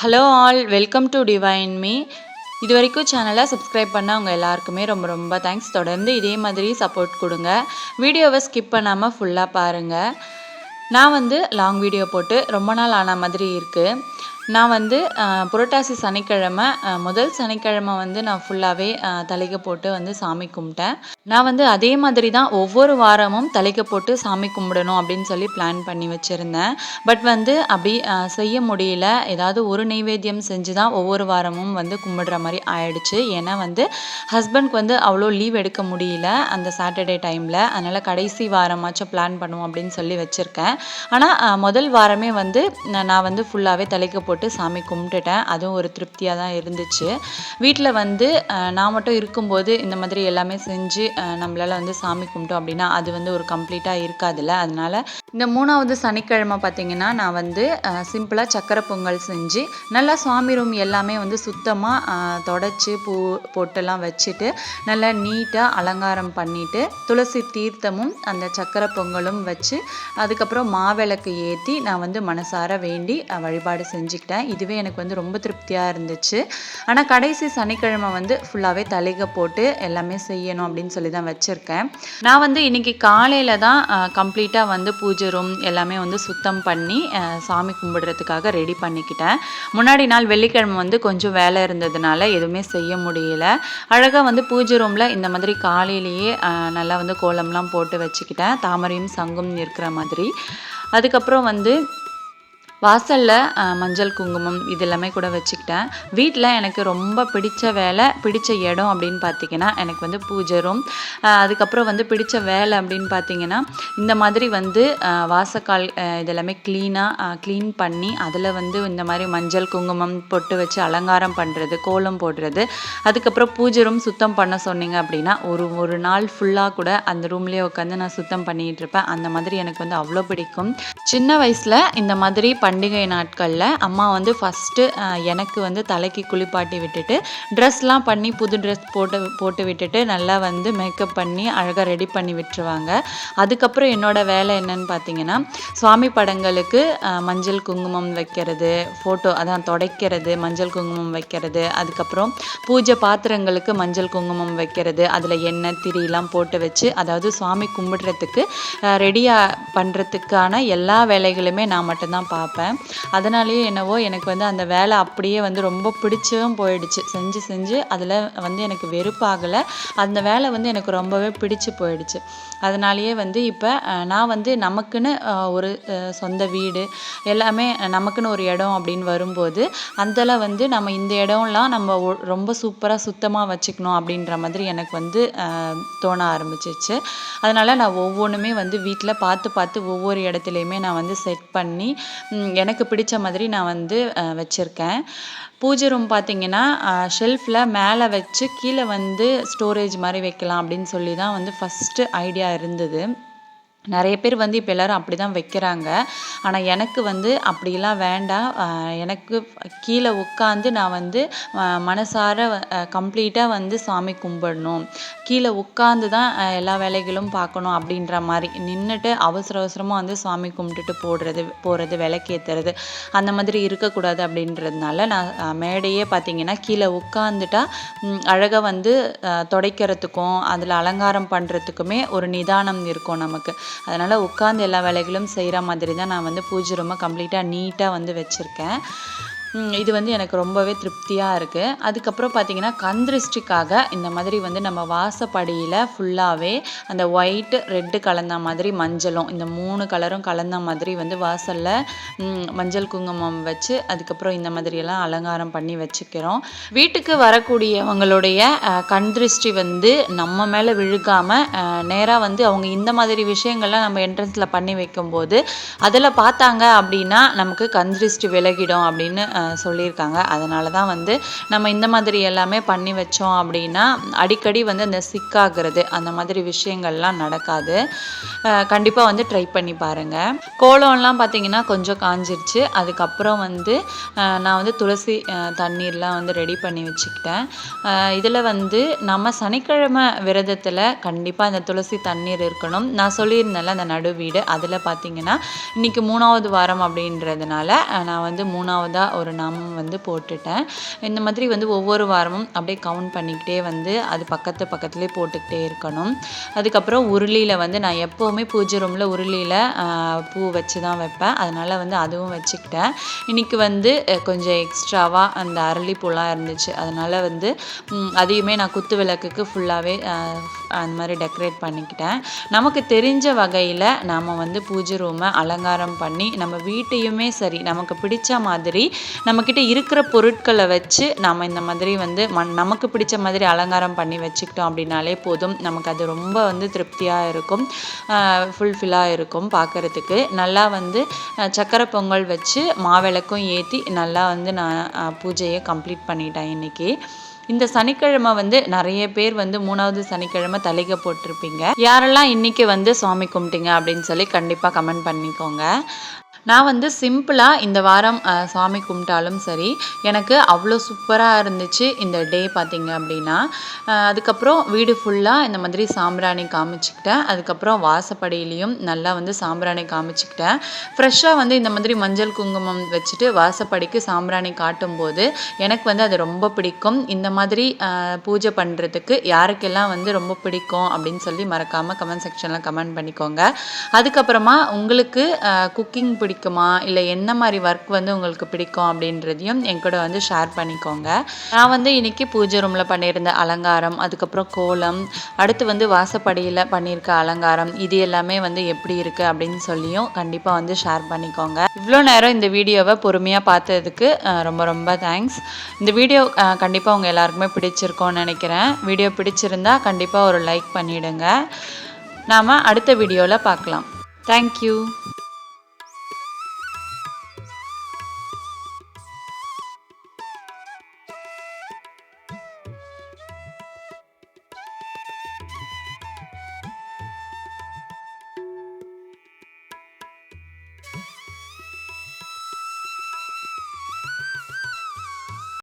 Hello all welcome to Divine Me இது வரைக்கும் சேனலை சப்ஸ்கிரைப் பண்ணவங்க எல்லாருக்குமே ரொம்ப ரொம்ப தேங்க்ஸ் தொடர்ந்து இதே மாதிரி சப்போர்ட் கொடுங்க. வீடியோவை ஸ்கிப் பண்ணாமல் ஃபுல்லாக பாருங்கள் நான் வந்து லாங் வீடியோ போட்டு ரொம்ப நாள் ஆன மாதிரி இருக்குது நான் வந்து புரட்டாசி சனிக்கிழமை முதல் சனிக்கிழமை வந்து நான் ஃபுல்லாகவே தலைக்கு போட்டு வந்து சாமி கும்பிட்டேன். நான் வந்து அதே மாதிரி தான் ஒவ்வொரு வாரமும் தலைக்கு போட்டு சாமி கும்பிடணும் அப்படின்னு சொல்லி பிளான் பண்ணி வச்சுருந்தேன். பட் வந்து அப்படி செய்ய முடியல. ஏதாவது ஒரு நைவேத்தியம் செஞ்சு தான் ஒவ்வொரு வாரமும் வந்து கும்பிடுற மாதிரி ஆயிடுச்சு. ஏன்னா வந்து ஹஸ்பண்ட்க்கு வந்து அவ்வளோ லீவ் எடுக்க முடியல அந்த சாட்டர்டே டைமில் அதனால் கடைசி வாரமாச்சும் பிளான் பண்ணுவோம் அப்படின்னு சொல்லி வச்சுருக்கேன். ஆனால் முதல் வாரமே வந்து நான் நான் வந்து ஃபுல்லாகவே தலைக்கு போட்டு சாமி கும்பிட்டுட்டேன். அதுவும் ஒரு திருப்தியாக தான் இருந்துச்சு. வீட்டில் வந்து நான் மட்டும் இருக்கும்போது இந்த மாதிரி எல்லாமே செஞ்சு நம்மளால் வந்து சாமி கும்பிட்டோம் அப்படின்னா அது வந்து ஒரு கம்ப்ளீட்டாக இருக்காதுல்ல. அதனால் இந்த மூணாவது சனிக்கிழமை பார்த்திங்கன்னா நான் வந்து சிம்பிளாக சக்கரை பொங்கல் செஞ்சு நல்லா சுவாமி ரூம் எல்லாமே வந்து சுத்தமாக தொடச்சி பூ பொட்டெல்லாம் வச்சுட்டு நல்லா நீட்டாக அலங்காரம் பண்ணிவிட்டு துளசி தீர்த்தமும் அந்த சக்கரை பொங்கலும் வச்சு அதுக்கப்புறம் மாவிளக்கு ஏற்றி நான் வந்து மனசார வேண்டி வழிபாடு செஞ்சு செஞ்சுக்கிட்டேன் இதுவே எனக்கு வந்து ரொம்ப திருப்தியாக இருந்துச்சு. ஆனால் கடைசி சனிக்கிழமை வந்து ஃபுல்லாகவே தலைக போட்டு எல்லாமே செய்யணும் அப்படின்னு சொல்லி தான் வச்சுருக்கேன். நான் வந்து இன்னைக்கு காலையில் தான் கம்ப்ளீட்டாக வந்து பூஜை ரூம் எல்லாமே வந்து சுத்தம் பண்ணி சாமி கும்பிடுறதுக்காக ரெடி பண்ணிக்கிட்டேன். முன்னாடி நாள் வெள்ளிக்கிழமை வந்து கொஞ்சம் வேலை இருந்ததுனால எதுவுமே செய்ய முடியல. அழகாக வந்து பூஜை ரூமில் இந்த மாதிரி காலையிலேயே நல்லா வந்து கோலம்லாம் போட்டு வச்சுக்கிட்டேன். தாமரையும் சங்கும் இருக்கிற மாதிரி. அதுக்கப்புறம் வந்து வாசலில் மஞ்சள் குங்குமம் இது எல்லாமே கூட வச்சுக்கிட்டேன். வீட்டில் எனக்கு ரொம்ப பிடிச்ச வேலை பிடிச்ச இடம் அப்படின்னு பார்த்தீங்கன்னா எனக்கு வந்து பூஜை ரூம் அதுக்கப்புறம் வந்து பிடிச்ச வேலை அப்படின்னு பார்த்தீங்கன்னா இந்த மாதிரி வந்து வாசக்கால் இதெல்லாமே க்ளீனாக க்ளீன் பண்ணி அதில் வந்து இந்த மாதிரி மஞ்சள் குங்குமம் பொட்டு வச்சு அலங்காரம் பண்ணுறது கோலம் போடுறது. அதுக்கப்புறம் பூஜை ரூம் சுத்தம் பண்ண சொன்னீங்க அப்படின்னா ஒரு ஒரு நாள் ஃபுல்லாக கூட அந்த ரூம்லேயே உட்காந்து நான் சுத்தம் பண்ணிகிட்டு இருப்பேன். அந்த மாதிரி எனக்கு வந்து அவ்வளோ பிடிக்கும். சின்ன வயசில் இந்த மாதிரி பண்டிகை நாட்களில் அம்மா வந்து ஃபஸ்ட்டு எனக்கு வந்து தலைக்கு குளிப்பாட்டி விட்டுட்டு ட்ரெஸ்லாம் பண்ணி புது ட்ரெஸ் போட்டு போட்டு விட்டுட்டு நல்லா வந்து மேக்கப் பண்ணி அழகாக ரெடி பண்ணி விட்டுருவாங்க. அதுக்கப்புறம் என்னோடய வேலை என்னன்னு பார்த்தீங்கன்னா சுவாமி படங்களுக்கு மஞ்சள் குங்குமம் வைக்கிறது ஃபோட்டோ அதான் துடைக்கிறது மஞ்சள் குங்குமம் வைக்கிறது அதுக்கப்புறம் பூஜை பாத்திரங்களுக்கு மஞ்சள் குங்குமம் வைக்கிறது அதில் எண்ணெய் திரியெல்லாம் போட்டு வச்சு அதாவது சுவாமி கும்பிடுறதுக்கு ரெடியாக பண்ணுறதுக்கான எல்லா வேலைகளுமே நான் மட்டும்தான் பார்ப்பேன் அதனாலேயே என்னவோ எனக்கு வந்து அந்த வேலை அப்படியே வந்து ரொம்ப பிடிச்சும் போயிடுச்சு. செஞ்சு செஞ்சு அதில் வந்து எனக்கு வெறுப்பாகலை. அந்த வேலை வந்து எனக்கு ரொம்பவே பிடிச்சு போயிடுச்சு. அதனாலேயே வந்து இப்போ நான் வந்து நமக்குன்னு ஒரு சொந்த வீடு எல்லாமே நமக்குன்னு ஒரு இடம் அப்படின்னு வரும்போது அதில் வந்து நம்ம இந்த இடம்லாம் நம்ம ஒ- ரொம்ப சூப்பராக சுத்தமாக வச்சுக்கணும் அப்படின்ற மாதிரி எனக்கு வந்து தோண ஆரம்பிச்சிச்சு. அதனால் நான் ஒவ்வொன்றுமே வந்து வீட்டில் பார்த்து பார்த்து ஒவ்வொரு இடத்துலையுமே நான் வந்து செட் பண்ணி எனக்கு பிடிச்ச மாதிரி நான் வந்து வச்சுருக்கேன். பூஜை ரூம் பார்த்தீங்கன்னா ஷெல்ஃபில் மேலே வச்சு கீழே வந்து ஸ்டோரேஜ் மாதிரி வைக்கலாம் அப்படின்னு சொல்லி தான் வந்து ஃபஸ்ட்டு ஐடியா இருந்தது. நிறைய பேர் வந்து இப்போ எல்லாரும் அப்படி தான் வைக்கிறாங்க. ஆனால் எனக்கு வந்து அப்படிலாம் வேண்டாம். எனக்கு கீழே உட்காந்து நான் வந்து மனசார கம்ப்ளீட்டாக வந்து சாமி கும்பிடணும். கீழே உட்காந்து தான் எல்லா வேலைகளும் பார்க்கணும் அப்படின்ற மாதிரி. நின்றுட்டு அவசர அவசரமாக வந்து சாமி கும்பிட்டுட்டு போடுறது போகிறது விளக்கேற்றுறது அந்த மாதிரி இருக்கக்கூடாது அப்படின்றதுனால நான் மேடையே பார்த்தீங்கன்னா கீழே உட்காந்துட்டா அழகாக வந்து துடைக்கிறதுக்கும் அதில் அலங்காரம் பண்ணுறதுக்குமே ஒரு நிதானம் இருக்கும் நமக்கு. அதனால் உட்காந்து எல்லா வேலைகளும் செய்கிற மாதிரி தான் நான் வந்து பூஜை ரூமை கம்ப்ளீட்டாக நீட்டாக வந்து வச்சுருக்கேன். இது வந்து எனக்கு ரொம்பவே திருப்தியாக இருக்குது அதுக்கப்புறம் பார்த்தீங்கன்னா கந்திருஷ்டிக்காக இந்த மாதிரி வந்து நம்ம வாசப்படியில் ஃபுல்லாகவே அந்த ஒயிட்டு ரெட்டு கலந்த மாதிரி மஞ்சளும் இந்த மூணு கலரும் கலந்த மாதிரி வந்து வாசலில் மஞ்சள் குங்குமம் வச்சு அதுக்கப்புறம் இந்த மாதிரியெல்லாம் அலங்காரம் பண்ணி வச்சுக்கிறோம். வீட்டுக்கு வரக்கூடியவங்களுடைய கந்திருஷ்டி வந்து நம்ம மேலே விழுகாமல் நேராக வந்து அவங்க இந்த மாதிரி விஷயங்கள்லாம் நம்ம என்ட்ரன்ஸில் பண்ணி வைக்கும்போது அதில் பார்த்தாங்க அப்படின்னா நமக்கு கந்திருஷ்டி விலகிடும் அப்படின்னு சொல்லியிருக்காங்க. அதனால தான் வந்து நம்ம இந்த மாதிரி எல்லாமே பண்ணி வச்சோம் அப்படின்னா அடிக்கடி வந்து அந்த சிக்காகிறது அந்த மாதிரி விஷயங்கள்லாம் நடக்காது. கண்டிப்பாக வந்து ட்ரை பண்ணி பாருங்கள் கோலம்லாம் பார்த்தீங்கன்னா கொஞ்சம் காஞ்சிருச்சு. அதுக்கப்புறம் வந்து நான் வந்து துளசி தண்ணீர்லாம் வந்து ரெடி பண்ணி வச்சுக்கிட்டேன். இதில் வந்து நம்ம சனிக்கிழமை விரதத்தில் கண்டிப்பாக அந்த துளசி தண்ணீர் இருக்கணும். நான் சொல்லியிருந்தேன்ல அந்த நடு வீடு. அதில் பார்த்தீங்கன்னா இன்னைக்கு மூணாவது வாரம் அப்படின்றதுனால நான் வந்து மூணாவதாக ஒரு ஒரு நாமம் வந்து போட்டுட்டேன். இந்த மாதிரி வந்து ஒவ்வொரு வாரமும் அப்படியே கவுண்ட் பண்ணிக்கிட்டே வந்து அது பக்கத்து பக்கத்துலேயே போட்டுக்கிட்டே இருக்கணும். அதுக்கப்புறம் உருளியில் வந்து நான் எப்போவுமே பூஜை ரூமில் உருளியில் பூ வச்சு தான் வைப்பேன். அதனால் வந்து அதுவும் வச்சுக்கிட்டேன். இன்றைக்கி வந்து கொஞ்சம் எக்ஸ்ட்ராவாக அந்த அரளிப்பூலாம் இருந்துச்சு. அதனால் வந்து அதையுமே நான் குத்து விளக்குக்கு ஃபுல்லாகவே அந்த மாதிரி டெக்கரேட் பண்ணிக்கிட்டேன். நமக்கு தெரிஞ்ச வகையில் நாம் வந்து பூஜை ரூமை அலங்காரம் பண்ணி நம்ம வீட்டையுமே சரி நமக்கு பிடிச்ச மாதிரி நம்மக்கிட்ட இருக்கிற பொருட்களை வச்சு நம்ம இந்த மாதிரி வந்து மண் நமக்கு பிடிச்ச மாதிரி அலங்காரம் பண்ணி வச்சுக்கிட்டோம் அப்படின்னாலே போதும். நமக்கு அது ரொம்ப வந்து திருப்தியாக இருக்கும். ஃபுல்ஃபில்லாக இருக்கும் பார்க்குறதுக்கு நல்லா வந்து சக்கரை பொங்கல் வச்சு மாவிளக்கும் ஏற்றி நல்லா வந்து நான் பூஜையை கம்ப்ளீட் பண்ணிட்டேன் இன்னைக்கு. இந்த சனிக்கிழமை வந்து நிறைய பேர் வந்து மூணாவது சனிக்கிழமை தலைக போட்டிருப்பீங்க. யாரெல்லாம் இன்னைக்கு வந்து சுவாமி கும்பிட்டீங்க அப்படின்னு சொல்லி கண்டிப்பாக கமெண்ட் பண்ணிக்கோங்க. நான் வந்து சிம்பிளாக இந்த வாரம் சாமி கும்பிட்டாலும் சரி எனக்கு அவ்வளோ சூப்பராக இருந்துச்சு இந்த டே பார்த்திங்க அப்படின்னா. அதுக்கப்புறம் வீடு ஃபுல்லாக இந்த மாதிரி சாம்பிராணி காமிச்சிக்கிட்டேன். அதுக்கப்புறம் வாசப்படியிலையும் நல்லா வந்து சாம்பிராணி காமிச்சிக்கிட்டேன். ஃப்ரெஷ்ஷாக வந்து இந்த மாதிரி மஞ்சள் குங்குமம் வச்சுட்டு வாசப்படிக்கு சாம்பிராணி காட்டும்போது எனக்கு வந்து அது ரொம்ப பிடிக்கும். இந்த மாதிரி பூஜை பண்ணுறதுக்கு யாருக்கெல்லாம் வந்து ரொம்ப பிடிக்கும் அப்படின்னு சொல்லி மறக்காமல் கமெண்ட் செக்ஷனில் கமெண்ட் பண்ணிக்கோங்க. அதுக்கப்புறமா உங்களுக்கு குக்கிங் பிடி பிடிக்குமா? இல்லை என்ன மாதிரி ஒர்க் வந்து உங்களுக்கு பிடிக்கும் அப்படின்றதையும் என் கூட வந்து ஷேர் பண்ணிக்கோங்க. நான் வந்து இன்னைக்கு பூஜை ரூமில் பண்ணியிருந்த அலங்காரம் அதுக்கப்புறம் கோலம் அடுத்து வந்து வாசப்படியில் பண்ணியிருக்க அலங்காரம் இது எல்லாமே வந்து எப்படி இருக்குது அப்படின்னு சொல்லியும் கண்டிப்பாக வந்து ஷேர் பண்ணிக்கோங்க. இவ்வளோ நேரம் இந்த வீடியோவை பொறுமையாக பார்த்ததுக்கு ரொம்ப ரொம்ப தேங்க்ஸ் இந்த வீடியோ கண்டிப்பாக உங்கள் எல்லாருக்குமே பிடிச்சிருக்கோன்னு நினைக்கிறேன். வீடியோ பிடிச்சிருந்தா கண்டிப்பாக ஒரு லைக் பண்ணிவிடுங்க நாம் அடுத்த வீடியோவில் பார்க்கலாம். தேங்க்யூ